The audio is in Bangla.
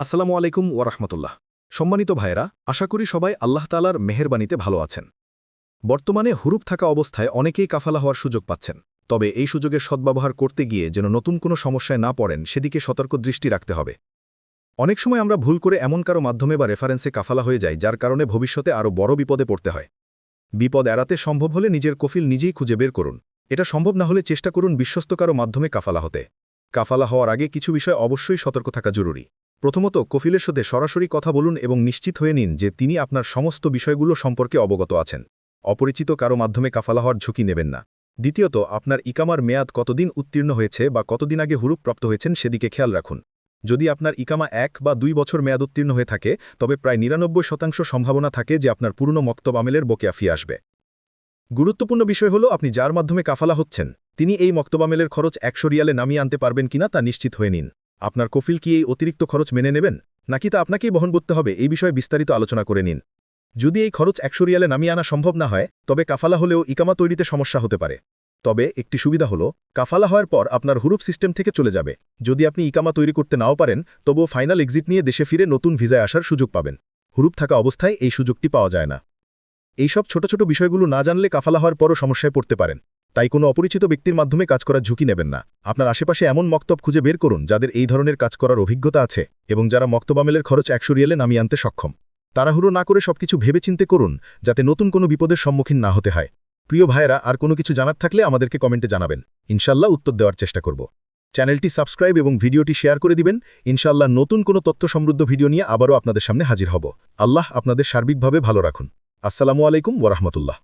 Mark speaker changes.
Speaker 1: আসসালামু আলাইকুম ওরহমতুল্লাহ সম্মানিত ভাইয়েরা, আশা করি সবাই আল্লাহ তালার মেহেরবানিতে ভালো আছেন। বর্তমানে হুরুপ থাকা অবস্থায় অনেকেই কাফালা হওয়ার সুযোগ পাচ্ছেন। তবে এই সুযোগের সদ্ব্যবহার করতে গিয়ে যেন নতুন কোনো সমস্যায় না পড়েন, সেদিকে সতর্ক দৃষ্টি রাখতে হবে। অনেক সময় আমরা ভুল করে এমন কারও মাধ্যমে বা রেফারেন্সে কাফালা হয়ে যাই, যার কারণে ভবিষ্যতে আরও বড় বিপদে পড়তে হয়। বিপদ এড়াতে সম্ভব হলে নিজের কফিল নিজেই খুঁজে বের করুন। এটা সম্ভব না হলে চেষ্টা করুন বিশ্বস্ত কারও মাধ্যমে কাফালা হতে। কাফালা হওয়ার আগে কিছু বিষয় অবশ্যই সতর্ক থাকা জরুরি। প্রথমত, কফিলের সাথে সরাসরি কথা বলুন এবং নিশ্চিত হয়ে নিন যে তিনি আপনার সমস্ত বিষয়গুলো সম্পর্কে অবগত আছেন। অপরিচিত কারও মাধ্যমে কাফালা হওয়ার ঝুঁকি নেবেন না। দ্বিতীয়ত, আপনার ইকামার মেয়াদ কতদিন উত্তীর্ণ হয়েছে বা কতদিন আগে হুরুপ প্রাপ্ত হয়েছেন সেদিকে খেয়াল রাখুন। যদি আপনার ইকামা এক বা দুই বছর মেয়াদ উত্তীর্ণ হয়ে থাকে, তবে প্রায় নিরানব্বই শতাংশ সম্ভাবনা থাকে যে আপনার পুরনো মক্তব আমেলের বকেয়া ফি আসবে। গুরুত্বপূর্ণ বিষয় হল, আপনি যার মাধ্যমে কাফালা হচ্ছেন, তিনি এই মক্তবামেলের খরচ একশো রিয়ালে নামিয়ে আনতে পারবেন কিনা তা নিশ্চিত হয়ে নিন। আপনার কফিল কি এই অতিরিক্ত খরচ মেনে নেবেন? নাকি তা আপনাকেই বহন করতে হবে? এই বিষয়ে বিস্তারিত আলোচনা করে নিন। যদি এই খরচ একশো রিয়ালে নামিয়ে আনা সম্ভব না হয়, তবে কাফালা হলেও ইকামা তৈরিতে সমস্যা হতে পারে। তবে একটি সুবিধা হল, কাফালা হওয়ার পর আপনার হুরুপ সিস্টেম থেকে চলে যাবে। যদি আপনি ইকামা তৈরি করতে নাও পারেন, তবুও ফাইনাল এক্সিট নিয়ে দেশে ফিরে নতুন ভিসায় আসার সুযোগ পাবেন। হুরুপ থাকা অবস্থায় এই সুযোগটি পাওয়া যায় না। এইসব ছোট ছোট বিষয়গুলো না জানলে কাফালা হওয়ার পরও সমস্যায় পড়তে পারেন। তাই কোনো অপরিচিত ব্যক্তির মাধ্যমে কাজ করার ঝুঁকি নেবেন না। আপনার আশেপাশে এমন মক্তব খুঁজে বের করুন যাদের এই ধরনের কাজ করার অভিজ্ঞতা আছে এবং যারা মক্তবামেলের খরচ একশো রিয়েলে নামিয়ে আনতে সক্ষম। তাড়াহুড়ো না করে সবকিছু ভেবেচিন্তে করুন যাতে নতুন কোনো বিপদের সম্মুখীন না হতে হয়। প্রিয় ভাইয়েরা, আর কোনো কিছু জানার থাকলে আমাদেরকে কমেন্টে জানাবেন। ইনশাল্লাহ উত্তর দেওয়ার চেষ্টা করব। চ্যানেলটি সাবস্ক্রাইব এবং ভিডিওটি শেয়ার করে দিবেন। ইনশাল্লাহ নতুন কোনো তথ্য সমৃদ্ধ ভিডিও নিয়ে আবারও আপনাদের সামনে হাজির হব। আল্লাহ আপনাদের সার্বিকভাবে ভালো রাখুন। আসসালামু আলাইকুম ওরহমতুল্লাহ